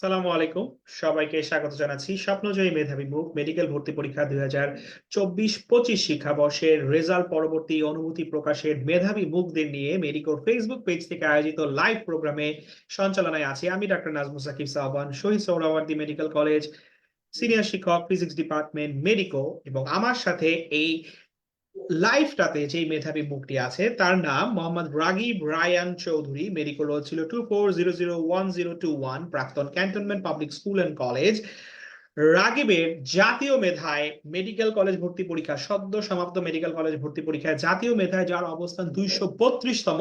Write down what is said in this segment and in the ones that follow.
সালামু আলাইকুম। সবাইকে স্বাগত জানাচ্ছি স্বপ্নজয়ী মেধাবী মুখ মেডিকেল ভর্তি পরীক্ষা দুই হাজার চব্বিশ পঁচিশ শিক্ষাবর্ষের রেজাল্ট পরবর্তী অনুভূতি প্রকাশের মেধাবী মুখদের নিয়ে মেডিকোর ফেসবুক পেজ থেকে আয়োজিত লাইভ প্রোগ্রামে সঞ্চালনায় আছি আমি doctor Nazmul Sakib Sahban, Shahid Suhrawardy medical college, senior শিক্ষক, ফিজিক্স ডিপার্টমেন্ট, মেডিকো এবং আমার সাথে এই লাইভটাতে যেই মেধাবী মুখটি আছে তার নাম মোহাম্মদ রাগিব রায়ান চৌধুরী। মেডিকেল রোল ছিল two four zero zero one zero two one প্রাক্তন cantonment public school and college রাগিবের জাতীয় মেধায় মেডিকেল কলেজ ভর্তি পরীক্ষা সদ্য সমাপ্ত মেডিকেল কলেজ ভর্তি পরীক্ষায় জাতীয় মেধায় যার অবস্থান দুইশো বত্রিশতম।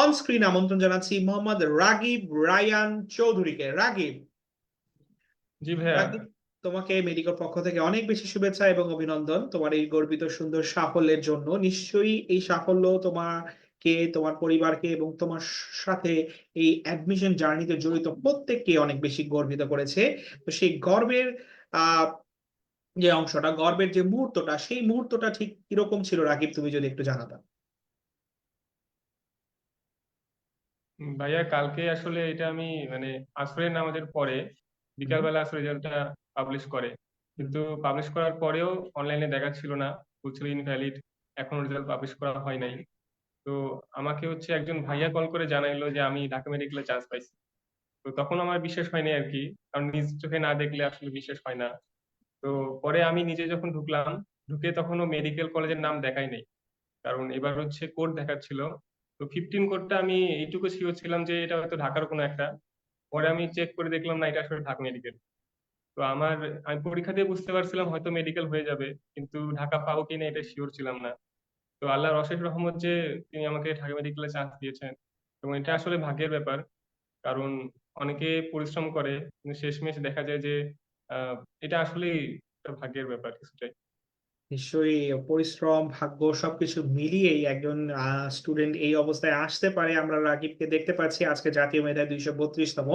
অন স্ক্রিন আমন্ত্রণ জানাচ্ছি মোহাম্মদ রাগিব রায়ান চৌধুরীকে। রাগিব। জি ভাইয়া। রাগিব, তোমাকে মেডিকেল পক্ষ থেকে অনেক বেশি শুভেচ্ছা এবং অভিনন্দন তোমার এই গর্বিত সুন্দর সাফল্যের জন্য। নিশ্চয়ই এই সাফল্য তোমাকে তোমার পরিবারকে এবং তোমার সাথে এই অ্যাডমিশন জার্নিতে জড়িত প্রত্যেককে অনেক বেশি গর্বিত করেছে। তো সেই গর্বের আহ যে অংশটা গর্বের যে মুহূর্তটা সেই মুহূর্তটা ঠিক কীরকম ছিল? রাকিব তুমি যদি একটু জানাতা। ভাইয়া কালকে আসলে এটা আমি মানে আসরের নামাজের পরে বিকালবেলা আসলে রেজাল্টটা পাবলিশ করে। কিন্তু পাবলিশ করার পরেও অনলাইনে দেখাচ্ছিল না। বলছিল ইনভ্যালিড এখনও রেজাল্ট পাবলিশ করা হয় নাই। তো আমাকে হচ্ছে একজন ভাইয়া কল করে জানাইলো যে, আমি ঢাকা মেডিকেলে চান্স পাইছি। তো তখন আমার বিশ্বাস হয়নি আর কি। কারণ নিজ চোখে না দেখলে আসলে বিশ্বাস হয় না। তো পরে আমি নিজে যখন ঢুকলাম, ঢুকে তখনও মেডিকেল কলেজের নাম দেখাই নাই। কারণ এবার হচ্ছে কোড দেখাচ্ছিল। তো ফিফটিন কোডটা আমি এইটুকু শিওর ছিলাম যে, এটা হয়তো ঢাকার কোনো একটা। পরে আমি চেক করে দেখলাম না, এটা আসলে ঢাকা মেডিকেল তো আমার, আমি পরীক্ষা দিয়ে বুঝতে পারছিলাম হয়তো মেডিকেল হয়ে যাবে, কিন্তু ঢাকা পাবো কিনা এটা শিওর ছিলাম না। তো আল্লাহর অশেষ রহমত যে তিনি আমাকে ঢাকা মেডিকেলে চান্স দিয়েছেন এবং এটা আসলে ভাগ্যের ব্যাপার, কারণ অনেকে পরিশ্রম করে, কিন্তু শেষমেশ দেখা যায় যে এটা একটা ভাগ্যের ব্যাপার কিছুটাই। নিশ্চয়ই পরিশ্রম, ভাগ্য সবকিছু মিলিয়েই একজন স্টুডেন্ট এই অবস্থায় আসতে পারে। আমরা রাকিবকে দেখতে পাচ্ছি, আজকে জাতীয় মেধায় দুইশো বত্রিশতম।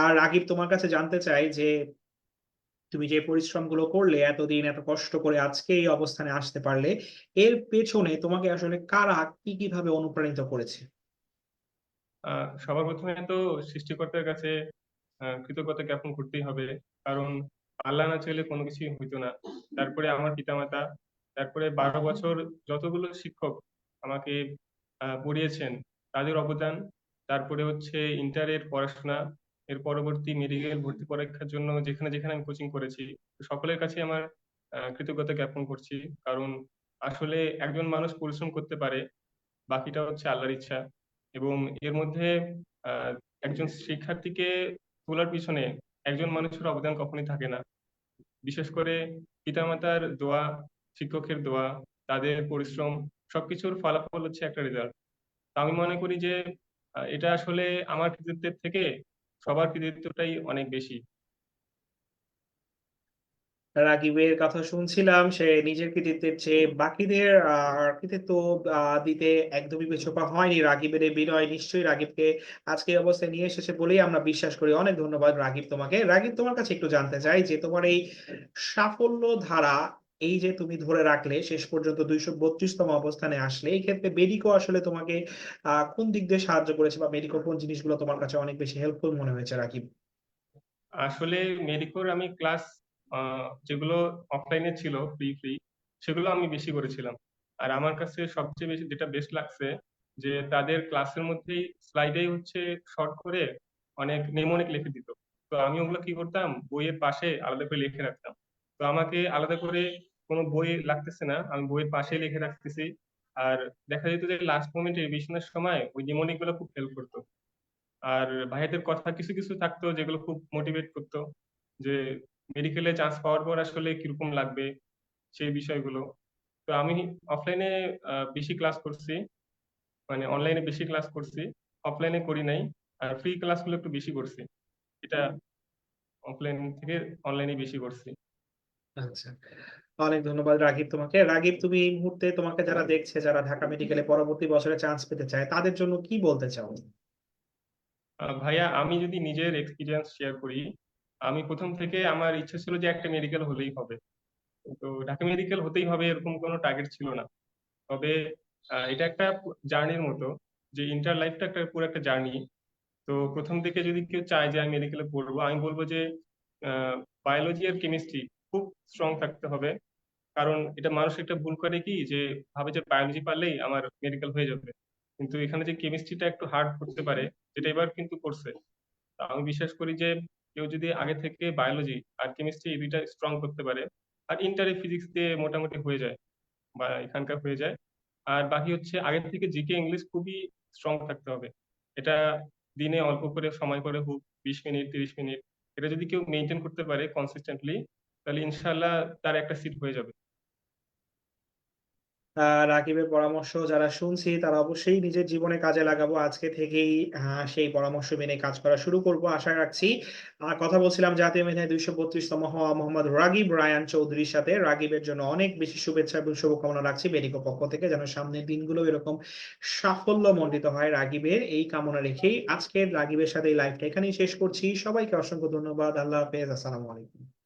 আর রাকিব তোমার কাছে জানতে চাই যে তুমি যে পরিশ্রমগুলো করলে এতদিন, এত কষ্ট করে আজকে এই অবস্থানে আসতে পারলে, এর পেছনে তোমাকে আসলে কারা কি, কীভাবে অনুপ্রাণিত করেছে? সবার প্রথমে তো সৃষ্টিকর্তার কাছে কৃতজ্ঞতা জ্ঞাপন করতেই হবে। কারণ আল্লাহ না চাইলে কোনো কিছুই হইতো না। তারপরে আমার পিতামাতা, তারপরে বারো বছর যতগুলো শিক্ষক আমাকে পড়িয়েছেন, তাদের অবদান, তারপরে হচ্ছে ইন্টারের পড়াশোনা এর পরবর্তী মেডিকেল ভর্তি পরীক্ষার জন্য যেখানে যেখানে আমি কোচিং করেছি, সকলের কাছে আমার কৃতজ্ঞতা জ্ঞাপন করছি। কারণ আসলে একজন মানুষ পরিশ্রম করতে পারে, বাকিটা হচ্ছে আল্লাহর ইচ্ছা। এবং এর মধ্যে একজন শিক্ষার্থীকে তোলার পিছনে একজন মানুষের অবদান কখনোই থাকে না। বিশেষ করে পিতামাতার দোয়া, শিক্ষকের দোয়া, তাদের পরিশ্রম, সবকিছুর ফলাফল হচ্ছে একটা রেজাল্ট আমি মনে করি যে এটা আসলে আমার কৃতিত্বের থেকে সবার কৃতিত্বটাই অনেক বেশি। রাকিবের কথা শুনছিলাম, সে নিজের কৃতিত্বের চেয়ে বাকিদের কৃতিত্ব দিতে একদমই পিছপা হয়নি। রাকিবের এই বিনয় নিশ্চয়ই রাকিবকে আজকে অবস্থায় নিয়ে এসেছে বলেই আমরা বিশ্বাস করি। অনেক ধন্যবাদ রাকিব তোমাকে। রাকিব তোমার কাছে একটু জানতে চাই যে তোমার এই সাফল্য ধারা এই যে তুমি ধরে রাখলে, শেষ পর্যন্ত দুইশো বত্রিশতম অবস্থানে আসলে, এই ক্ষেত্রে মেডিকো আসলে তোমাকে আহ কোন দিক দিয়ে সাহায্য করেছে বা মেডিকো কোন জিনিসগুলো তোমার কাছে অনেক বেশি হেল্পফুল মনে হয়েছে, রাকিব? আসলে মেডিকোর আমি ক্লাস যেগুলো অফলাইনে ছিল ফ্রি ফ্রি সেগুলো আমি বেশি করেছিলাম। আর আমার কাছে সবচেয়ে বেশি, যেটা বেস্ট লাগছে, যে তাদের ক্লাসের মধ্যেই স্লাইডেই হচ্ছে শর্ট করে অনেক নেমোনিক লিখে দিত। তো আমি ওগুলো কি করতাম? বইয়ের পাশে আলাদা করে লিখে রাখতাম। তো আমাকে আলাদা করে কোনো বই লাগতেছে না, আমি বইয়ের পাশে লিখে রাখতেছি। আর দেখা যেত যে লাস্ট মোমেন্টে রিভিশনের সময় ওই নেমোনিকগুলো খুব হেল্প করতো। আর ভাইয়াদের কথা কিছু কিছু থাকতো যেগুলো খুব মোটিভেট করতো, যে মেডিকেলে চান্স পাওয়ার পর আসলে কীরকম লাগবে সেই বিষয়গুলো। তো আমি অফলাইনে বেশি ক্লাস করছি মানে অনলাইনে বেশি ক্লাস করছি অফলাইনে করি নাই, আর ফ্রি ক্লাসগুলো একটু বেশি করছি। এটা অফলাইন থেকে অনলাইনে বেশি করছি। আচ্ছা। অনেক ধন্যবাদ রাগিব তোমাকে। রাগিব, তুমি এই মুহূর্তে তোমাকে যারা দেখছে, যারা ঢাকা মেডিকেলে পরবর্তী বছরে চান্স পেতে চায়, তাদের জন্য কি বলতে চাও? ভাইয়া, আমি যদি নিজের এক্সপিরিয়েন্স শেয়ার করি, আমি প্রথম থেকে আমার ইচ্ছা ছিল যে একটা মেডিকেল হলেই হবে। তো ঢাকা মেডিকেল হতেই হবে এরকম কোনো টার্গেট ছিল না। তবে এটা একটা জার্নির মতো যে ইন্টার লাইফটা একটা পুরো একটা জার্নি তো প্রথম থেকে যদি কেউ চায় যে আমি মেডিকেলে পড়ব, আমি বলব যে বায়োলজি আর কেমিস্ট্রি খুব স্ট্রং থাকতে হবে। কারণ এটা মানুষ একটা ভুল করে কি যে ভাবে যে বায়োলজি পারলেই আমার মেডিকেল হয়ে যাবে। কিন্তু এখানে যে কেমিস্ট্রিটা একটু হার্ড করতে পারে, যেটা এবার কিন্তু করছে। তা আমি বিশ্বাস করি যে কেউ যদি আগে থেকে বায়োলজি আর কেমিস্ট্রি এই দুইটা স্ট্রং করতে পারে, আর ইন্টারে ফিজিক্স দিয়ে মোটামুটি হয়ে যায় বা এখানকার হয়ে যায়। আর বাকি হচ্ছে আগে থেকে জিকে ইংলিশ খুবই স্ট্রং থাকতে হবে। এটা দিনে অল্প করে, সময় করে হোক, বিশ মিনিট, তিরিশ মিনিট, এটা যদি কেউ মেনটেন করতে পারে কনসিস্টেন্টলি তাহলে ইনশাল্লাহ তার একটা সিট হয়ে যাবে। রাকিবের পরামর্শ যারা শুনছি, তারা অবশ্যই নিজের জীবনে কাজে লাগাবো। আজকে থেকেই সেই পরামর্শ মেনে কাজ করা শুরু করব, আশা রাখছি। আর কথা বলছিলাম জাতীয় মেধায় দুইশো বত্রিশতম হওয়া মোহাম্মদ রাগিব রায়ান চৌধুরীর সাথে। রাগিবের জন্য অনেক বেশি শুভেচ্ছা এবং শুভকামনা রাখছি বেরিকো পক্ষ থেকে, যেন সামনের দিনগুলো এরকম সাফল্য মণ্ডিত হয় রাগিবের। এই কামনা রেখেই আজকের রাগিবের সাথে এই লাইভটা এখানেই শেষ করছি। সবাইকে অসংখ্য ধন্যবাদ। আল্লাহ হাফেজ। আসসালামু আলাইকুম।